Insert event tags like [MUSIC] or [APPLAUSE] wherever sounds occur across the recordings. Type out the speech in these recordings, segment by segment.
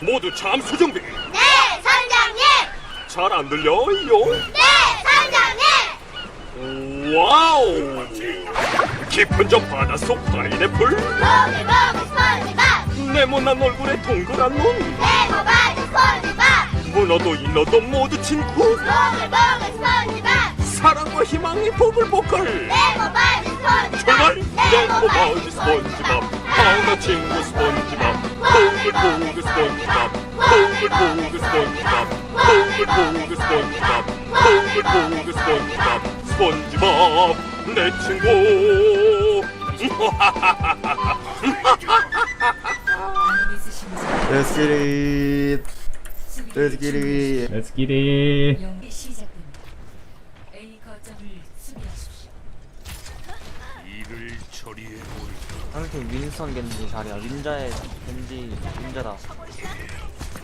모두 잠수 준비. 네, 선장님! 잘 안 들려요? 네, 선장님! 와우! 깊은 저 바닷속 파인애플, 보글보글 스펀지밥! 네모난 얼굴에 동그란 눈, 네모바지 스펀지밥! 문어도 인어도 모두 친구, 보글보글 스펀지밥! 사랑과 희망이 보글보글. 네모바지 스펀지밥! 출발! 네모바지 스펀지밥, 하나 친구 스펀지밥, 스펀지밥, 내 친구. Let's get it. Let's get it. Let's get it. 윈선 겐지 자리야. 윈자의 겐지 윈자다.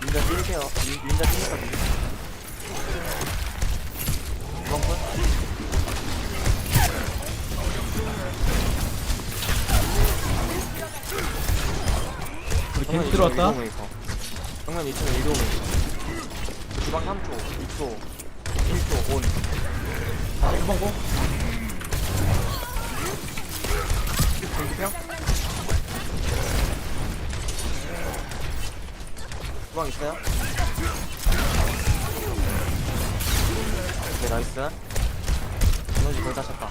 윈자 뛸게요. 윈- 윈자 뛸까 이번 건? 우리 겐지 들어왔다. 정면 2층에 이동해. 주방 3초 2초 1초 온. 주방 고. 주방 있어요? 오케이 나이스 에너지 거의 다 찼다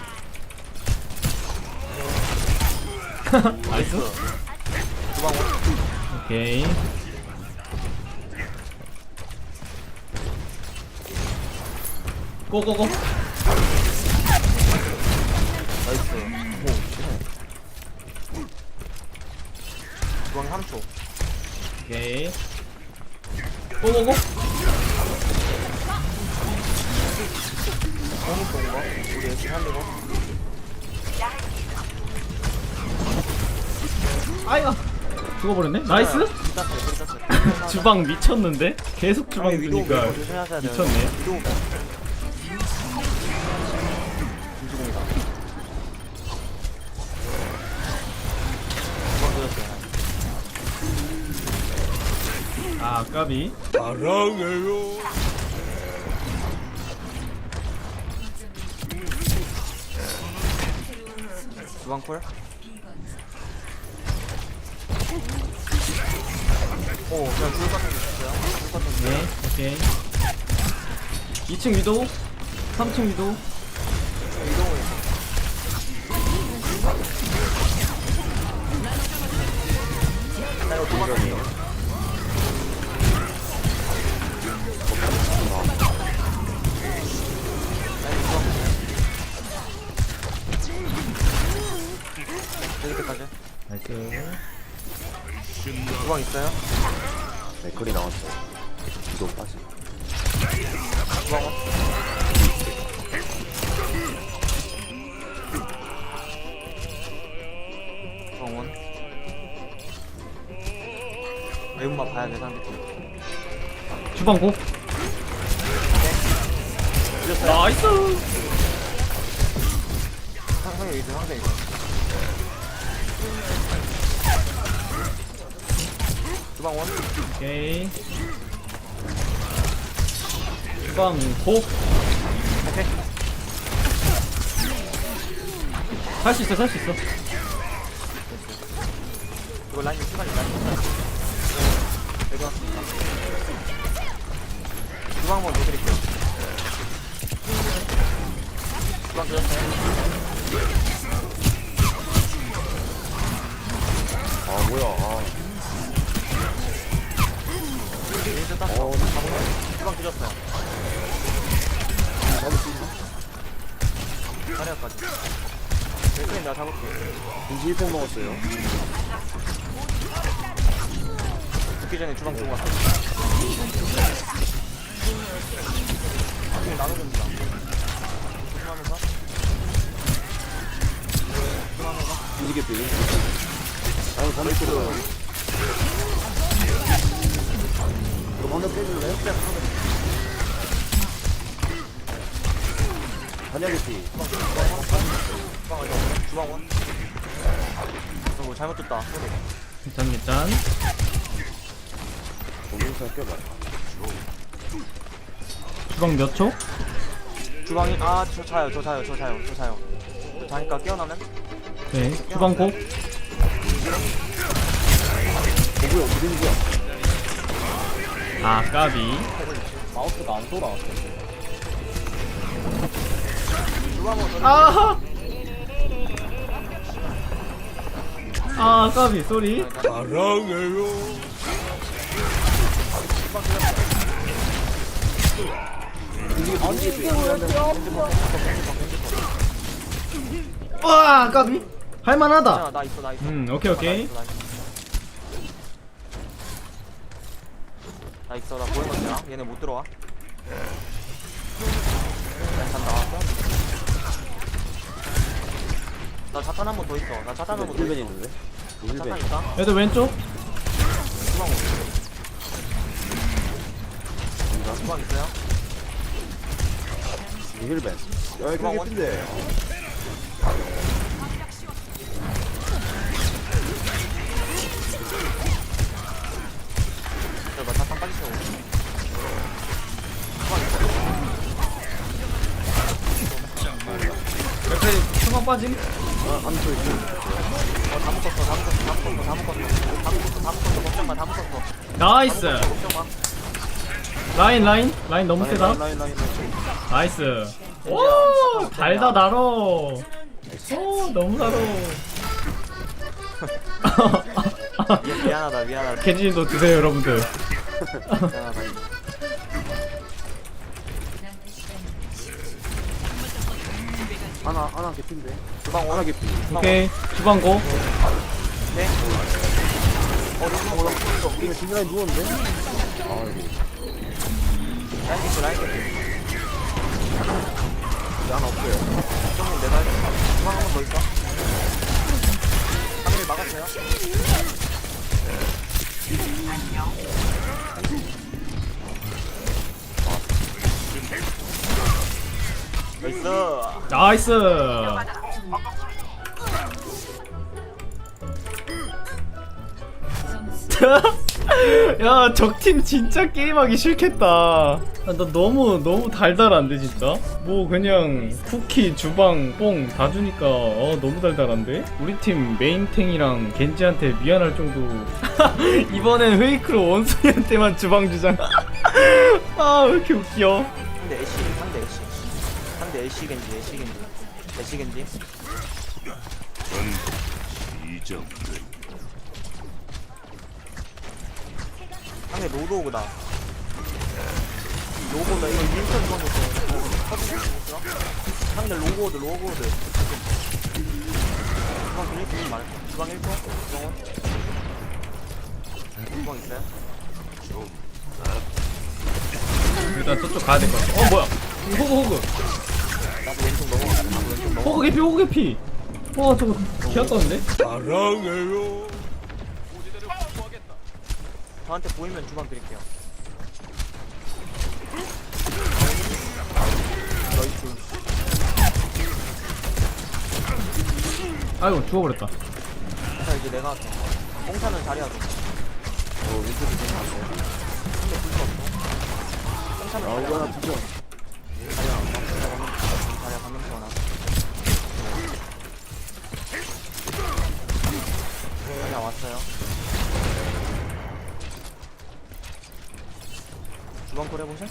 나이스. 주방 온 오케이. 고고고. 나이스 오 쉣. 주방 3초 오케이. 고고고. 너무 좋은 거 우리 열심히 살리고 아이가. 죽어버렸네. 나이스. 땄어요 주방 미쳤는데? 계속 주방 주니까 미쳤네. 아 까비. 주방 콜 오, 그냥 불 같은 게 있어요. 불 같은 게. 네. 오케이. 2층 위도. 3층 위도. 이동을. 나 이거 도망갈게 요. 여기까지. 나이스. 주방 있어요? 맥클이 나왔어. 기도 빠지. 주방 원. 주방 원. 매운맛 봐야 돼, 상대팀. 주방 고. 이겼어요. 나이스. 여기 있어, 항상 있어. 주방 원. 오케이. 주방 고. 오케이. 살수 있어, 살 수 있어. 이거 라인 시간이 라인 왔습니다. 주방 한번 넣어드릴게요. 주방 드렸어요. 아 뭐야? 아, 주방 드렸어요. 자리야까지. 네, 내가 잡을게. 김치 1팩 먹었어요. 죽기 전에 주방 주고 왔어. 나중에 나눠줍니다. 조심하면서. 조심하면서. 김치 개피. 아유, 반대 끓여. 이거 방금 빼줄래요? 개피. 주방 어디 주방 원. 어, 뭐 잘못 줬다. 괜찮, 괜찮. 오늘 윈선 껴봐. 주방 몇 초? 주방이 아 저 자요 저 자요 저 자요 저 자요 저 자니까 깨어나면 네. 주방 고. 뭐야, 무슨 거야? 아 까비. 마우스가 안 돌아. 주방으로 저리 아. 아 까비 쏘리. 사랑해요 와 까비. 할만하다. 괜찮아 나 있어 나 있어 음 오케이 오케이. 나 있어, 나 있어. 보이는 거야 얘네 못 들어와 야 잔다 나 자탄 한 번 더 있어 나 자탄 한 번 더 있어 있는데? 자탄. 있다 얘들 왼쪽. 주방 어디 주방 있어요? 힐벤. 야, 이거 주방 원 예쁜데. 빠짐. 아, 안 소리. 어다 묶었어 다 묶었어 다 묶었어 다 묶었어 다 묶었어 다 묶었어 걱정 마 다 묶었어 나이스. 걱정 마 라인 라인 라인 너무 세다. 라인, 라인, 라인. 나이스. 오 달다 달어. 오 너무 달어. [LAUGHS] 미- 미안하다 미안하다 [LAUGHS] 겐지님도 드세요 여러분들. 미안하다 하나, 하나 개핀데. 주방 하나 원 개핀. 오케이 주방 고. 네. 어, 이거 뭐야? 이거 중간에 누웠는데? 아이고. 라인 캐치, 라인 캐치. 하나 없어요. 형님 내가 할게. 주방 한번더 있어. 하늘을 막았어요. 나이 나이스. [LAUGHS] 야 적팀 진짜 게임하기 싫겠다. 아, 나 너무 너무 달달한데 진짜. 뭐 그냥 쿠키 주방 뽕 다 주니까 어 너무 달달한데. 우리 팀 메인탱이랑 겐지한테 미안할 정도. [LAUGHS] 이번엔 페이크로 원숭이한테만 주방 주장. [LAUGHS] 아 왜 이렇게 웃겨. 상대 애쉬. 상대 애쉬 겐지, 애쉬 겐지. 애쉬 겐지. 상대 로드 오그다. 로고다 이거 윈스턴 주방 줬어. 터진 거 있어? 상대 로고드, 로고드. 주방 돌릴 수 있는 말. 주방 1초. 주방은. 주방 있어요? 일단 저쪽 가야 될 것 같아. 어 뭐야? 호그 호그. 개피 호그 개피. 와 저거 기아까운데? 사랑해요 저한테 보이면 주방 드릴게요. 나이스. 아이고 죽어버렸다. 자 이제 내가 할게. 공사는 자리하자. 어, 윈선이 괜찮았어요. 근데 불수 없어. 공사는 아, 이거 하나. 부죠. 자리야. 자리야 방금 태어나. 자리야 왔어요. 주방 콜 해보실?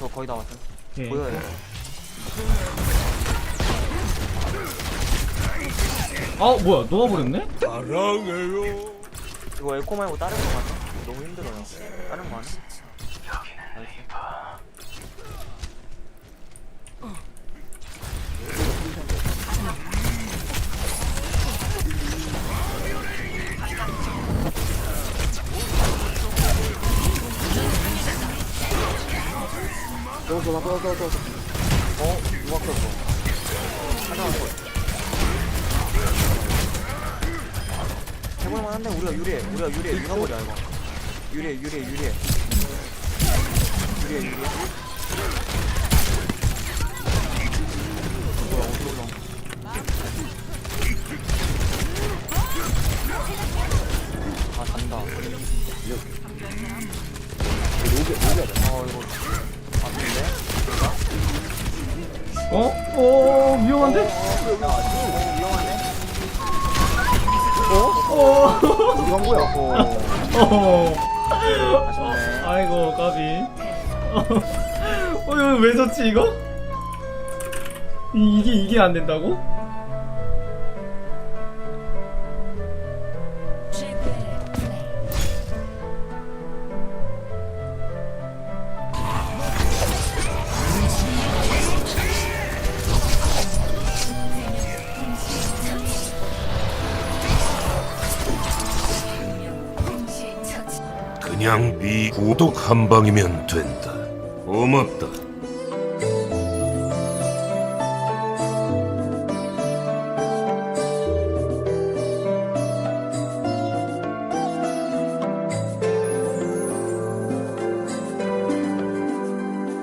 저 거의 다 왔어요. 오케이. 보여요. 아 뭐야 녹아버렸네? 사랑해요 이거 에코 말고 다른 거 맞아? 너무 힘들어요. 다른 거 아니야? 떨어져 떨어져 떨어져 어? 누가 떨어져 하나 한 해볼만 한데 우리가 유리해. 우리가 유리해. 그, 밀어버려 그. 이거. 유리해 유리해 유리해. 유리해 유리해. 뭐야 어디 올라 아 잔다. 이거 로게 로게 아 이거. 너무 위험하네. 어? 이건 뭐야? 오, 어. 아쉽네. 아이고 까비. 어 이거 왜 졌지 이거? 이, 이게 이게 안 된다고? 그냥 네 구독 한 방이면 된다. 고맙다.